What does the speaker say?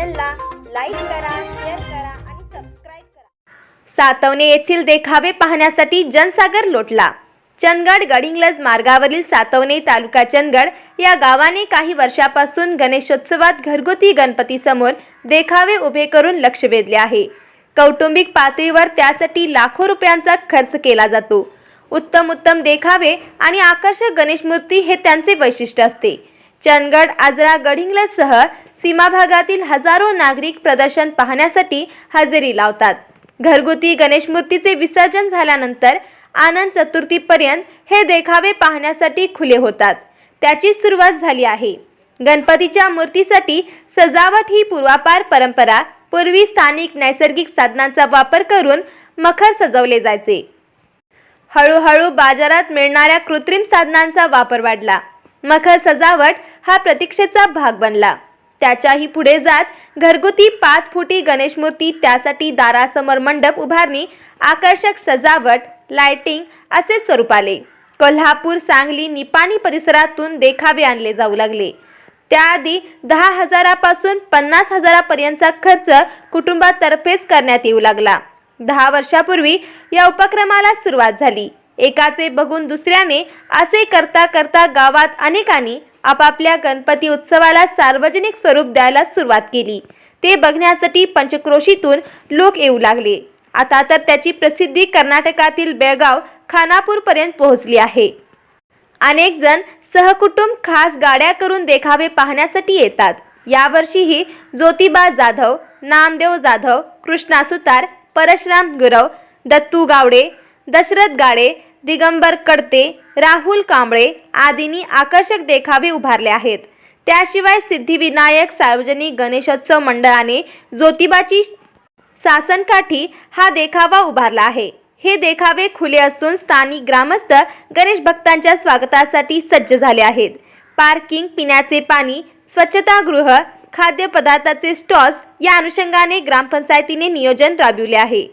चॅनलला लाईक करा शेअर करा आणि सबस्क्राईब करा. सातवणे येथील देखावे पाहण्यासाठी जनसागर लोटला. चंदगड गडिंग्लज मार्गावरील सातवणे तालुका चंदगड या गावाने काही वर्षापासून गणेशोत्सवात घरगुती गणपतीसमोर देखावे उभे करून लक्ष वेधले आहे. कौटुंबिक पातळीवर त्यासाठी लाखो रुपयांचा खर्च केला जातो. उत्तम उत्तम देखावे आणि आकर्षक गणेश मूर्ती हे त्यांचे वैशिष्ट्य असते. चंदगड आजरा गडिंग्लजसह सीमा भागातील हजारो नागरिक प्रदर्शन पाहण्यासाठी हजेरी लावतात. घरगुती गणेश मूर्तीचे विसर्जन झाल्यानंतर आनंद चतुर्थीपर्यंत हे देखावे पाहण्यासाठी खुले होतात. त्याची सुरुवात झाली आहे. गणपतीच्या मूर्तीसाठी सजावट ही पूर्वापार परंपरा पूर्वी स्थानिक नैसर्गिक साधनांचा वापर करून मखर सजवले जायचे. हळूहळू बाजारात मिळणाऱ्या कृत्रिम साधनांचा वापर वाढला. मखर सजावट हा प्रतीक्षेचा भाग बनला. त्याच्याही पुढे जात घरगुती पाच फुटी गणेश मूर्ती त्यासाठी दारासमोर मंडप उभारणी आकर्षक सजावट लाइटिंग असे स्वरूप आले. कोल्हापूर सांगली निपाणी परिसरातून देखावे आणले जाऊ लागले. त्याआधी दहा हजारापासून पन्नास हजारापर्यंतचा खर्च कुटुंबातर्फेच करण्यात येऊ लागला. दहा वर्षापूर्वी या उपक्रमाला सुरुवात झाली. एकाचे बघून दुसऱ्याने असे करता करता गावात अनेकांनी आपापल्या गणपती उत्सवाला सार्वजनिक स्वरूप द्यायला सुरुवात केली. ते बघण्यासाठी पंचक्रोशीतून लोक येऊ लागले. आता तर त्याची प्रसिद्धी कर्नाटकातील बेळगाव खानापूरपर्यंत पोहोचली आहे. अनेक जण सहकुटुंब खास गाड्या करून देखावे पाहण्यासाठी येतात. यावर्षीही ज्योतिबा जाधव नामदेव जाधव कृष्णा सुतार परशुराम गुरव दत्तू गावडे दशरथ गाडे दिगंबर कडते राहुल कांबळे आदींनी आकर्षक देखावे उभारले आहेत. त्याशिवाय सिद्धिविनायक सार्वजनिक गणेशोत्सव मंडळाने ज्योतिबाची सासनकाठी हा देखावा उभारला आहे. हे देखावे खुले असून स्थानिक ग्रामस्थ गणेश भक्तांच्या स्वागतासाठी सज्ज झाले आहेत. पार्किंग पिण्याचे पाणी स्वच्छतागृह खाद्यपदार्थाचे स्टॉल्स या अनुषंगाने ग्रामपंचायतीने नियोजन राबविले आहे.